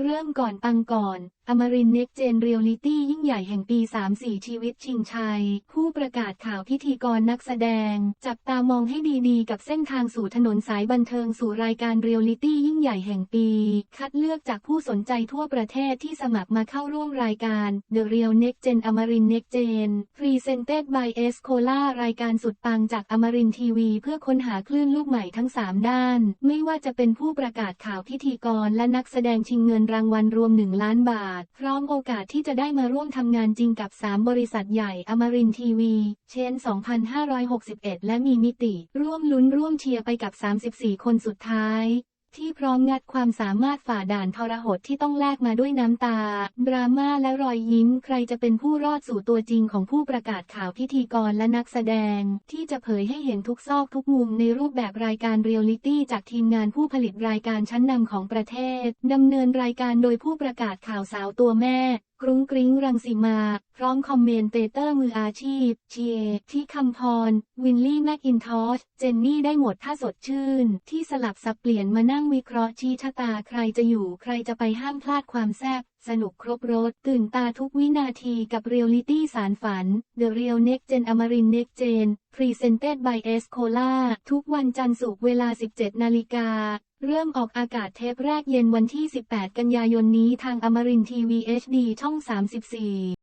เริ่มก่อนปังก่อนอมรินเน็กเจนเรียลิตี้ยิ่งใหญ่แห่งปี 3-4 ชีวิตชิงชัย ผู้ประกาศข่าวพิธีกรนักแสดง จับตามองให้ดีๆ กับเส้นทางสู่ถนนสายบันเทิงสู่รายการเรียลิตี้ยิ่งใหญ่แห่งปี คัดเลือกจากผู้สนใจทั่วประเทศที่สมัครมาเข้าร่วมรายการ The Real Next Gen อมรินเน็กเจน Presented by e s c o l a รายการสุดปังจากอมรินทีวี เพื่อค้นหาคลื่นลูกใหม่ทั้ง 3 ด้าน ไม่ว่าจะเป็นผู้ประกาศข่าวพิธีกรและนักแสดงชิงเงินรางวัลรวม 1 ล้านบาทพร้อมโอกาสที่จะได้มาร่วมทำงานจริงกับ 3 บริษัทใหญ่อมรินทีวี เชน 2561 และมีมิติ ร่วมลุ้นร่วมเชียร์ไปกับ 34 คนสุดท้าย ที่พร้อมงัดความสามารถฝ่าด่านทรหดที่ต้องแลกมาด้วยน้ำตา ดราม่าและรอยยิ้ม ใครจะเป็นผู้รอดสู่ตัวจริงของผู้ประกาศข่าวพิธีกรและนักแสดง ที่จะเผยให้เห็นทุกซอกทุกมุมในรูปแบบรายการเรียลลิตี้จากทีมงานผู้ผลิตรายการชั้นนำของประเทศดำเนินรายการโดยผู้ประกาศข่าวสาวตัวแม่ กรุงกริ้งรังสีมา พร้อมคอมเมนเตเตอร์มืออาชีพ เชียร์ที่คำพร วินลี่แมคอินทอช เจนนี่ได้หมดถ้าสดชื่น ที่สลับสับเปลี่ยนมานั่งวิเคราะห์ชี้ชะตาใครจะอยู่ใครจะไปห้ามพลาดความแซ่บสนุกครบรถ ตื่นตาทุกวินาทีกับเรียลลิตี้สารฝัน The Real Next Gen อมริน Next Gen Presented by s c o l a ทุกวันจันทร์ศุกร์เวลา 17 นาฬิกา เริ่มออกอากาศเทปแรกเย็นวันที่ 18 กันยายนนี้ทางอมรินทีวี HD ช่อง 34